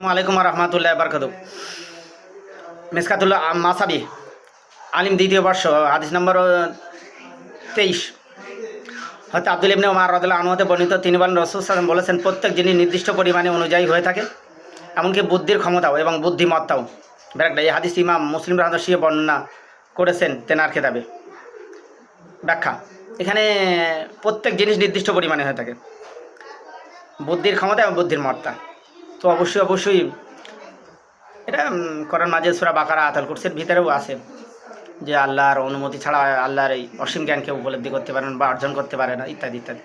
আলাইকুম রহমতুল্লাহ বারকাত মেসকাতুল্লাহ মাসাবি, আলিম দ্বিতীয় বর্ষ, হাদিস নম্বর তেইশ। হয়তো আব্দুল ইবনে ওমার রদুল্লাহ আনুমতে বর্ণিত তিনি বলেন, রসুল সালাম বলেছেন, প্রত্যেক জিনিস নির্দিষ্ট পরিমাণে অনুযায়ী হয়ে থাকে, এমনকি বুদ্ধির ক্ষমতাও এবং বুদ্ধিমত্তাও। ব্যাকটা এই হাদিস ইমাম মুসলিম রাহদর্শীয় বর্ণনা করেছেন তেনার খেতাবে। ব্যাখ্যা, এখানে প্রত্যেক জিনিস নির্দিষ্ট পরিমাণে হয়ে থাকে, বুদ্ধির ক্ষমতা এবং বুদ্ধির মত্তা তো অবশ্যই অবশ্যই। এটা করার মাঝে সুরা বাকারা আতাল কুরসির ভিতরেও আছে। যে আল্লাহর অনুমতি ছাড়া আল্লাহর এই অসীম জ্ঞান কেউ উপলব্ধি করতে পারেন বা অর্জন করতে পারে না, ইত্যাদি ইত্যাদি।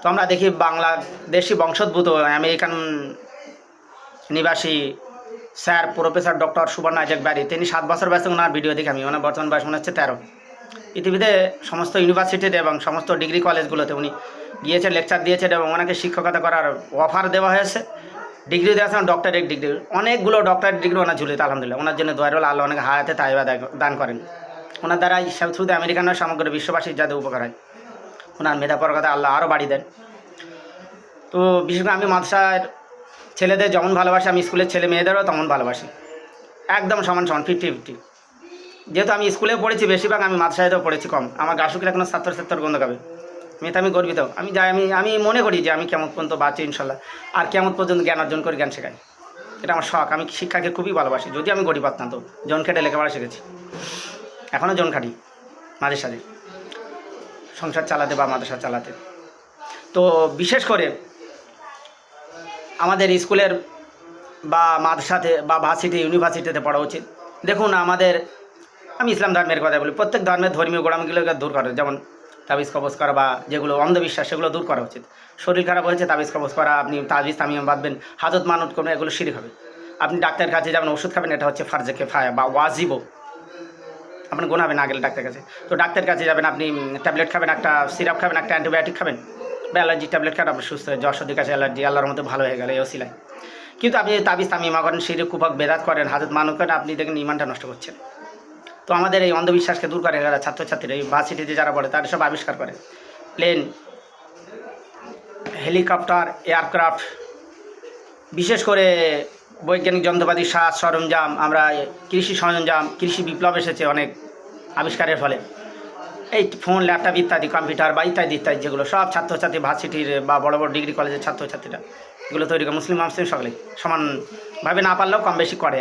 তো আমরা দেখি বাংলাদেশি বংশোদ্ভূত আমেরিকান নিবাসী স্যার প্রফেসর ডক্টর সুবর্ণ আজাক বাড়ি তিনি সাত বছর বয়সে ওনার ভিডিও দেখি আমি, ওনার বর্তমান বয়স মনে হচ্ছে তেরো। পৃথিবীতে সমস্ত ইউনিভার্সিটিতে এবং সমস্ত ডিগ্রি কলেজগুলোতে উনি গিয়েছেন, লেকচার দিয়েছেন এবং ওনাকে শিক্ষকতা করার অফার দেওয়া হয়েছে। ডিগ্রি দেওয়া আছে ডক্টরেট ডিগ্রি। অনেকগুলো ডক্টরেট ডিগ্রি ওনার ঝুলিত, আলহামদুলিল্লাহ। ওনার জন্য দোয়ারুল আল্লাহ অনেক হায়াতে তাইবা দান করেন। ওনার দ্বারা ইসলাম শুধু আমেরিকানের সমগ্র বিশ্ববাসীর যাতে উপকার হয়। ওনার মেধা পরকতা আল্লাহ আরও বাড়িয়ে দেন। তো বিশেষ করে আমি মাদ্রাসার ছেলেদের যেমন ভালোবাসি, আমি স্কুলের ছেলে মেয়েদেরও তেমন ভালোবাসি। একদম সমান সমান ফিফটি ফিফটি যেহেতু আমি স্কুলে পড়েছি, বেশিরভাগ আমি মাদ্রাসায়তেও পড়েছি কম। আমার গাছুকিরা কোনো ছাত্র ছাত্র গন্ধ খাবে। মেয়েতে আমি গর্বিত। আমি যাই, আমি আমি মনে করি যে আমি কেমন পর্যন্ত বাঁচি, ইনশাল্লাহ। আর কেমন পর্যন্ত জ্ঞান অর্জন করে, জ্ঞান শেখাই। এটা আমার শখ। আমি শিক্ষাকে খুবই ভালোবাসি। যদি আমি গরিব পারতাম তো জন খেটে লেখাপড়া শিখেছি। এখনও জন খাটি, মাঝে সাঝে। সংসার চালাতে বা মাদ্রাসা চালাতে। তো বিশেষ করে আমাদের স্কুলের বা মাদ্রাসাতে বা ভার্সিটি, ইউনিভার্সিটিতে পড়া উচিত। দেখুন, আমাদের, আমি ইসলাম ধর্মের কথা বলি। প্রত্যেক ধর্মের ধর্মীয় গোড়ামিগুলোকে দূর করে। যেমন তাবিজ কবজ করা বা যেগুলো অন্ধবিশ্বাস, সেগুলো দূর করা উচিত। শরীর খারাপ হয়েছে, তাবিজ কবজ করা, আপনি তাবিজ তামিম বাঁধবেন, হাজত মানত করবেন এগুলো শিরিক হবে। আপনি ডাক্তারের কাছে যাবেন, ওষুধ খাবেন, এটা হচ্ছে ফার্জে ফায়া বা ওয়াজিবো আপনি গোনাবেন না গেলে ডাক্তারের কাছে। তো ডাক্তারের কাছে যাবেন, আপনি ট্যাবলেট খাবেন, একটা সিরাপ খাবেন, একটা অ্যান্টিবায়োটিক খাবেন। বা অ্যালার্জি ট্যাবলেট খান আপনি সুস্থ হয়ে জ্বর সর্দির কাছে অ্যালার্জি, আল্লাহর মধ্যে ভালো হয়ে গেলে ওসিলায় কিন্তু আপনি তাবিজ তামিমা করেন, শিরিক কুপক বেদাত করেন, হাজত মানত করেন, আপনি দেখেন, ইমানটা নষ্ট করছেন। তো আমাদের এই অন্ধবিশ্বাসকে দূর করে যারা ছাত্রছাত্রীরা, এই ভার্সিটিতে যারা পড়ে, তারা সব আবিষ্কার করে। প্লেন হেলিকপ্টার এয়ারক্রাফট বিশেষ করে বৈজ্ঞানিক যন্ত্রপাতি, সাজ, সরঞ্জাম, আমরা কৃষি সরঞ্জাম, কৃষি বিপ্লব এসেছে অনেক আবিষ্কারের ফলে। এই ফোন ল্যাপটপ ইত্যাদি কম্পিউটার বা ইত্যাদি ইত্যাদি যেগুলো সব ছাত্রছাত্রী ভার্সিটির বা বড় বড় ডিগ্রি কলেজের ছাত্রছাত্রীরা, এগুলো তৈরি করে মুসলিম মুসলিম সকলে সমানভাবে না পারলেও কম বেশি করে।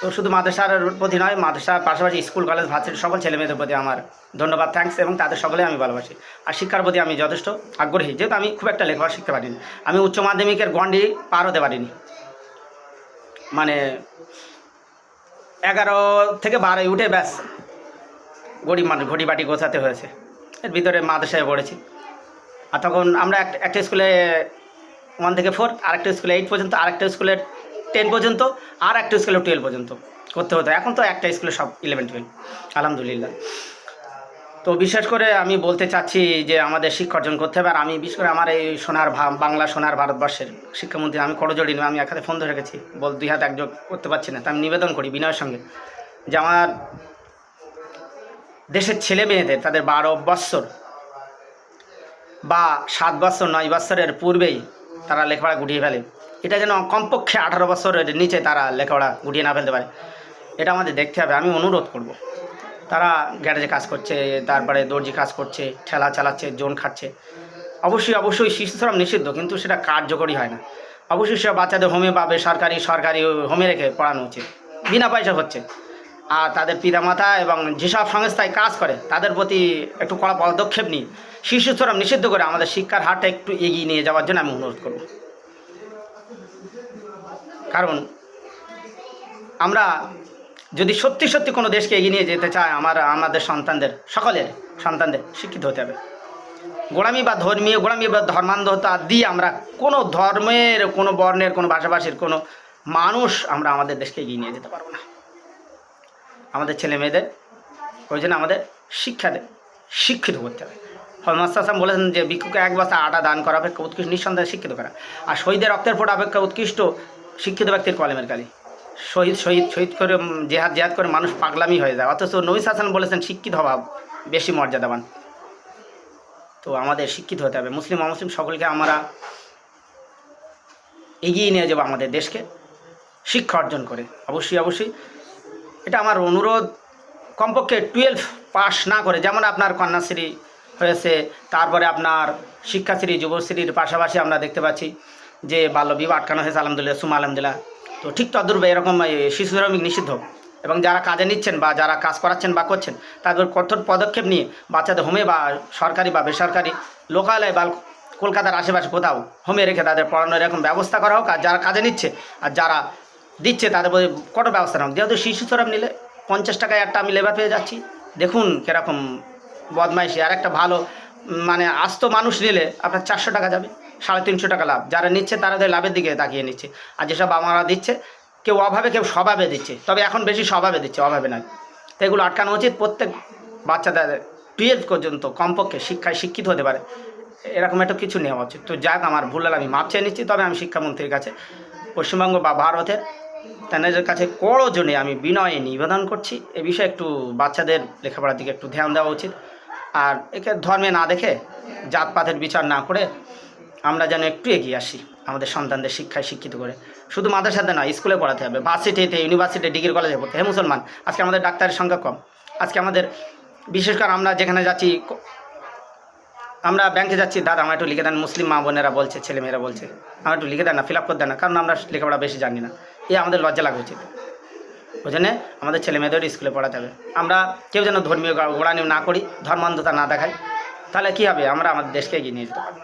তো শুধু মাদ্রাসার প্রতি নয়, মাদ্রাসার পাশাপাশি স্কুল, কলেজ, ভার্সিটি, সকল ছেলেমেয়েদের প্রতি আমার ধন্যবাদ থ্যাঙ্কস এবং তাদের সকলে আমি ভালোবাসি। আর শিক্ষার প্রতি আমি যথেষ্ট আগ্রহী, যেহেতু আমি খুব একটা লেখাপড়া শিখতে পারিনি। আমি উচ্চ মাধ্যমিকের গন্ডি পার হতে পারিনি। মানে এগারো থেকে বারোয় উঠে ব্যাস গরিব মানুষ ঘড়ি বাটি গোছাতে হয়েছে। এর ভিতরে মাদ্রাসায় পড়েছি। আর তখন আমরা একটা স্কুলে ওয়ান থেকে ফোর আরেকটা স্কুলে এইট পর্যন্ত, আরেকটা স্কুলে টেন পর্যন্ত আর একটা স্কুলে টুয়েলভ পর্যন্ত করতে হতো। এখন তো একটা স্কুলে সব ইলেভেন টুয়েলভ আলহামদুলিল্লাহ। তো বিশেষ করে আমি বলতে চাচ্ছি যে আমাদের শিক্ষা অর্জন করতে হবে। আর আমি বিশেষ করে আমার এই সোনার বাংলা সোনার ভারতবর্ষের শিক্ষামন্ত্রী, আমি করজোড়ি নই, আমি এক হাতে ফোন ধরে রেখেছি। বল, দুই হাত একযোগ করতে পারছি না, তা আমি নিবেদন করি বিনয়ের সঙ্গে যে আমার দেশের ছেলে মেয়েদের তাদের বারো বৎসর বা সাত বছর নয় বছরের পূর্বেই তারা লেখাপড়া গুটিয়ে ফেলে। এটা যেন কমপক্ষে আঠারো বছরের নিচে তারা লেখাপড়া গুটিয়ে না ফেলতে পারে। এটা আমাদের দেখতে হবে, আমি অনুরোধ করব। তারা গ্যারেজে কাজ করছে, তারপরে দর্জি কাজ করছে, ঠেলা চালাচ্ছে, জোন খাচ্ছে। অবশ্যই অবশ্যই শিশু শ্রম নিষিদ্ধ, কিন্তু সেটা কার্যকরী হয় না। অবশ্যই সব বাচ্চাদের হোমে পাবে সরকারি সরকারি হোমে রেখে পড়ানো উচিত। বিনা পয়সা হচ্ছে। আর তাদের পিতামাতা এবং যেসব সংস্থায় কাজ করে, তাদের প্রতি একটু কড়া পদক্ষেপ নিয়ে শিশু শ্রম নিষিদ্ধ করে আমাদের শিক্ষার হারটা একটু এগিয়ে নিয়ে যাওয়ার জন্য আমি অনুরোধ করব। কারণ আমরা যদি সত্যি সত্যি কোনো দেশকে এগিয়ে নিয়ে যেতে চায় আমার, আমাদের সন্তানদের, সকলের সন্তানদের শিক্ষিত হতে হবে। গোড়ামি বা ধর্মীয়, গোড়ামি বা ধর্মান্ধতা দিয়ে আমরা কোনো ধর্মের, কোনো বর্ণের, কোনো ভাষাভাষীর, কোনো মানুষ আমরা আমাদের দেশকে এগিয়ে নিয়ে যেতে পারব না। আমাদের ছেলে মেয়েদের, ওই জন্য আমাদের শিক্ষাতে শিক্ষিত করতে হবে। হরমাস্তাম বলেছেন যে, ভিক্ষুকে এক বস্তা আটা দান করা, অপেক্ষা উৎকৃষ্ট, নিঃসন্দেহে শিক্ষিত করা। আর শহীদের রক্তের ফোটা অপেক্ষা উৎকৃষ্ট শিক্ষিত ব্যক্তির কলেমের কালি শহীদ শহীদ শহীদ করে জেহাদ জেহাদ করে মানুষ পাগলামি হয়ে যায়। অথচ নবী হাসান বলেছেন, শিক্ষিত হওয়া বেশি মর্যাদাবান। তো আমাদের শিক্ষিত হতে হবে। মুসলিম, অমুসলিম সকলকে আমরা এগিয়ে নিয়ে যাব আমাদের দেশকে, শিক্ষা অর্জন করে। অবশ্যই অবশ্যই। এটা আমার অনুরোধ, কমপক্ষে টুয়েলভ পাস না করে, যেমন আপনার কন্যাশ্রী হয়েছে, তারপরে আপনার শিক্ষাশ্রী, যুবশ্রীর পাশাপাশি আমরা দেখতে পাচ্ছি যে বাল্যবিবাহ আটকানো হয়েছে, আলহামদুলিল্লাহ সুমা আলহামদুলিল্লাহ। তো ঠিক তদ্রূপ এরকম শিশু শ্রমিক নিষিদ্ধ। এবং যারা কাজে নিচ্ছেন বা যারা কাজ করাচ্ছেন বা করছেন, তাদের কঠোর পদক্ষেপ নিয়ে বাচ্চাদের হোমে বা সরকারি বা বেসরকারি লোকালয় বা কলকাতার আশেপাশে কোথাও হোমে রেখে তাদের পড়ানোর এরকম ব্যবস্থা করা হোক, আর যারা কাজে নিচ্ছে আর যারা দিচ্ছে, তাদের প্রতি কঠোর ব্যবস্থা নেওয়া। যেহেতু শিশু শ্রম নিলে পঞ্চাশ টাকায় একটা আমি লেবার পেয়ে যাচ্ছি। দেখুন কীরকম বদমাইশি। আর একটা ভালো মানে আস্ত মানুষ নিলে আপনার চারশো টাকা যাবে। সাড়ে তিনশো টাকা লাভ। যারা নিচ্ছে তারা লাভের দিকে তাকিয়ে নিচ্ছে। আর যেসব বাবারা দিচ্ছে, কেউ অভাবে, কেউ স্বভাবে দিচ্ছে। তবে এখন বেশি স্বভাবে দিচ্ছে, অভাবে নয়। তো এগুলো আটকানো উচিত। প্রত্যেক বাচ্চাদের টুয়েলভ পর্যন্ত কমপক্ষে শিক্ষায় শিক্ষিত হতে পারে। এরকম একটা কিছু নেওয়া উচিত। তো যাক, আমার ভুল হলে আমি মাপ চেয়ে নিচ্ছি। তবে আমি শিক্ষামন্ত্রীর কাছে, পশ্চিমবঙ্গ বা ভারতের তেনাদের কাছে করো জনে আমি বিনয়ে নিবেদন করছি। এ বিষয়ে একটু বাচ্চাদের লেখাপড়ার দিকে একটু ধ্যান দেওয়া উচিত। আর একে ধর্মে না দেখে জাতপাতের বিচার না করে আমরা যেন একটু এগিয়ে আসি, আমাদের সন্তানদের শিক্ষায় শিক্ষিত করে। শুধু মাদ্রাসাতে নয়, স্কুলে পড়াতে হবে, ভার্সিটিতে ইউনিভার্সিটি ডিগ্রি কলেজে পড়তে হে মুসলমান, আজকে আমাদের ডাক্তারের সংখ্যা কম। আজকে আমাদের, বিশেষ করে আমরা যেখানে যাচ্ছি, আমরা ব্যাংকে যাচ্ছি, দাদা, আমার একটু লিখে দেন, মুসলিম মা বোনেরা বলছে ছেলেমেয়েরা বলছে, আমার একটু লিখে দেন না ফিল আপ করে দেন না, কারণ আমরা লেখাপড়া বেশি জানি না। এই আমাদের লজ্জা লাগা উচিত। ওই জন্যে আমাদের ছেলে মেয়েদের স্কুলে পড়াতে হবে। আমরা কেউ যেন ধর্মীয় গোড়ানি না করি, ধর্মান্ধতা না দেখাই তাহলে কী হবে? আমরা আমাদের দেশকে এগিয়ে নিয়ে যেতে পারব